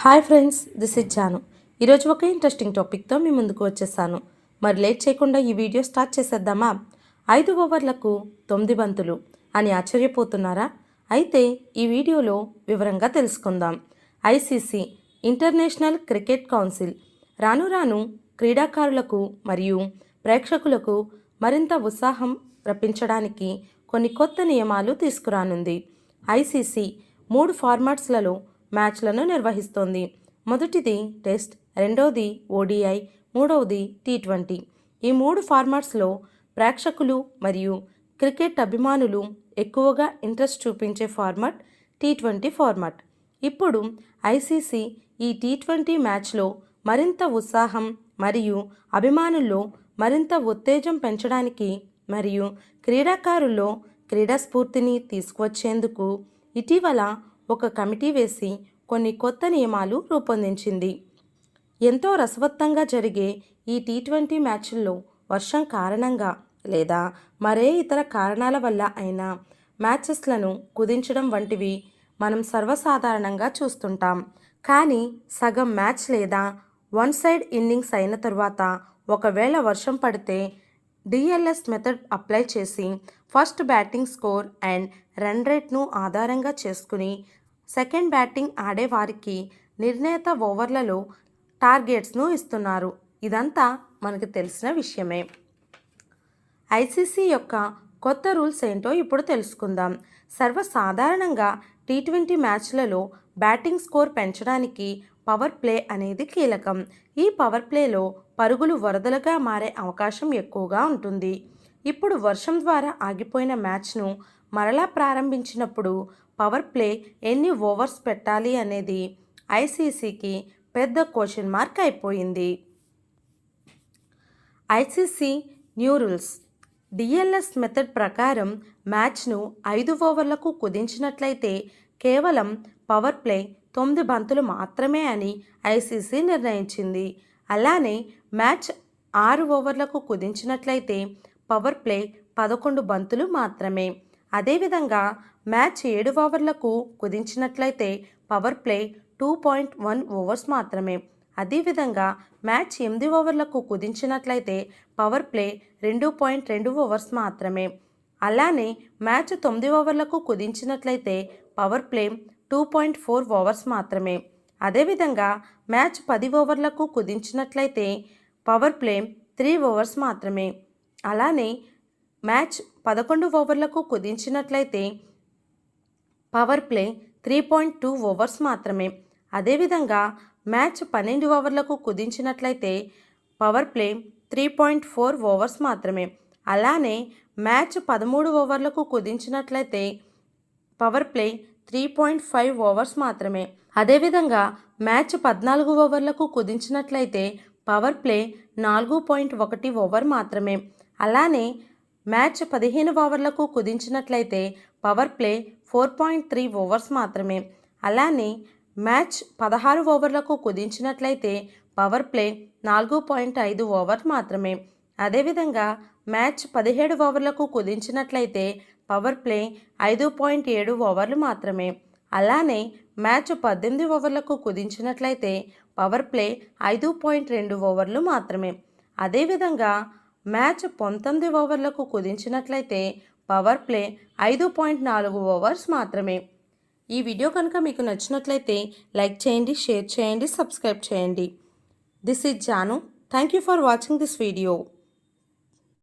Hi friends this is Janu. ఈరోజు ఒక interesting టాపిక్తో మీ ముందుకు వచ్చేసాను. మరి లేట్ చేయకుండా ఈ వీడియో స్టార్ట్ చేసేద్దామా? ఐదు ఓవర్లకు తొమ్మిది బంతులు అని ఆశ్చర్యపోతున్నారా? అయితే ఈ వీడియోలో వివరంగా తెలుసుకుందాం. ఐసీసీ ఇంటర్నేషనల్ క్రికెట్ కౌన్సిల్ రాను రాను క్రీడాకారులకు మరియు ప్రేక్షకులకు మరింత ఉత్సాహం రప్పించడానికి కొన్ని కొత్త నియమాలు తీసుకురానుంది. ఐసీసీ మూడు ఫార్మాట్స్లలో మ్యాచ్లను నిర్వహిస్తోంది. మొదటిది టెస్ట్ రెండవది ఓడిఐ మూడవది టీ ట్వంటీ. ఈ మూడు ఫార్మాట్స్లో ప్రేక్షకులు మరియు క్రికెట్ అభిమానులు ఎక్కువగా ఇంట్రెస్ట్ చూపించే ఫార్మాట్ టీ ట్వంటీ ఫార్మాట్. ఇప్పుడు ఐసీసీ ఈ టీ ట్వంటీ మ్యాచ్లో మరింత ఉత్సాహం మరియు అభిమానుల్లో మరింత ఉత్తేజం పెంచడానికి మరియు క్రీడాకారుల్లో క్రీడా స్ఫూర్తిని తీసుకువచ్చేందుకు ఇటీవల ఒక కమిటీ వేసి కొన్ని కొత్త నియమాలు రూపొందించింది. ఎంతో రసవత్తంగా జరిగే ఈ టీ ట్వంటీ మ్యాచ్ల్లో వర్షం కారణంగా లేదా మరే ఇతర కారణాల వల్ల అయినా మ్యాచెస్లను కుదించడం వంటివి మనం సర్వసాధారణంగా చూస్తుంటాం. కానీ సగం మ్యాచ్ లేదా వన్ సైడ్ ఇన్నింగ్స్ అయిన తరువాత ఒకవేళ వర్షం పడితే డిఎల్ఎస్ మెథడ్ అప్లై చేసి first batting score and run రేట్ను ఆధారంగా చేసుకుని సెకండ్ బ్యాటింగ్ ఆడే వారికి నిర్ణీత ఓవర్లలో టార్గెట్స్ను ఇస్తున్నారు. ఇదంతా మనకు తెలిసిన విషయమే. ఐసీసీ యొక్క కొత్త రూల్స్ ఏంటో ఇప్పుడు తెలుసుకుందాం. సర్వసాధారణంగా టీ ట్వంటీ మ్యాచ్లలో బ్యాటింగ్ స్కోర్ పెంచడానికి పవర్ ప్లే అనేది కీలకం. ఈ పవర్ ప్లేలో పరుగులు వరదలుగా మారే అవకాశం ఎక్కువగా ఉంటుంది. ఇప్పుడు వర్షం ద్వారా ఆగిపోయిన మ్యాచ్ను మరలా ప్రారంభించినప్పుడు పవర్ ప్లే ఎన్ని ఓవర్స్ పెట్టాలి అనేది ఐసీసీకి పెద్ద క్వశ్చన్ మార్క్ అయిపోయింది. ICC new rules DLS method ప్రకారం మ్యాచ్ను ఐదు ఓవర్లకు కుదించినట్లయితే కేవలం పవర్ ప్లే తొమ్మిది బంతులు మాత్రమే అని ఐసీసీ నిర్ణయించింది. అలానే మ్యాచ్ ఆరు ఓవర్లకు కుదించినట్లయితే పవర్ ప్లే పదకొండు బంతులు మాత్రమే. అదేవిధంగా మ్యాచ్ ఏడు ఓవర్లకు కుదించినట్లయితే power play two point one overs మాత్రమే. అదేవిధంగా మ్యాచ్ ఎనిమిది ఓవర్లకు కుదించినట్లయితే పవర్ ప్లే రెండు పాయింట్ రెండు ఓవర్స్ మాత్రమే. అలానే మ్యాచ్ తొమ్మిది ఓవర్లకు కుదించినట్లయితే power play two point four overs మాత్రమే. అదేవిధంగా మ్యాచ్ పది ఓవర్లకు కుదించినట్లయితే పవర్ ప్లే త్రీ ఓవర్స్ మాత్రమే. అలానే మ్యాచ్ పదకొండు ఓవర్లకు కుదించినట్లయితే power play three point two overs మాత్రమే. అదేవిధంగా మ్యాచ్ పన్నెండు ఓవర్లకు కుదించినట్లయితే power play three point four overs మాత్రమే. అలానే మ్యాచ్ పదమూడు ఓవర్లకు కుదించినట్లయితే power play three point five overs మాత్రమే. అదేవిధంగా మ్యాచ్ పద్నాలుగు ఓవర్లకు కుదించినట్లయితే పవర్ ప్లే నాలుగు పాయింట్ ఒకటి ఓవర్ మాత్రమే. అలానే మ్యాచ్ పదిహేను ఓవర్లకు కుదించినట్లయితే power play four point three overs మాత్రమే. అలానే మ్యాచ్ పదహారు ఓవర్లకు కుదించినట్లయితే పవర్ ప్లే నాలుగు పాయింట్ ఐదు ఓవర్ మాత్రమే. అదేవిధంగా మ్యాచ్ పదిహేడు ఓవర్లకు కుదించినట్లయితే పవర్ ప్లే ఐదు పాయింట్ ఏడు ఓవర్లు మాత్రమే. అలానే మ్యాచ్ పద్దెనిమిది ఓవర్లకు కుదించినట్లయితే పవర్ ప్లే ఐదు పాయింట్ రెండు ఓవర్లు మాత్రమే. అదేవిధంగా మ్యాచ్ పంతొమ్మిది ఓవర్లకు కుదించినట్లయితే పవర్ ప్లే ఐదు పాయింట్ నాలుగు ఓవర్స్ మాత్రమే. ఈ వీడియో కనుక మీకు నచ్చినట్లయితే లైక్ చేయండి షేర్ చేయండి సబ్స్క్రైబ్ చేయండి. This is Janu. Thank you for watching this video.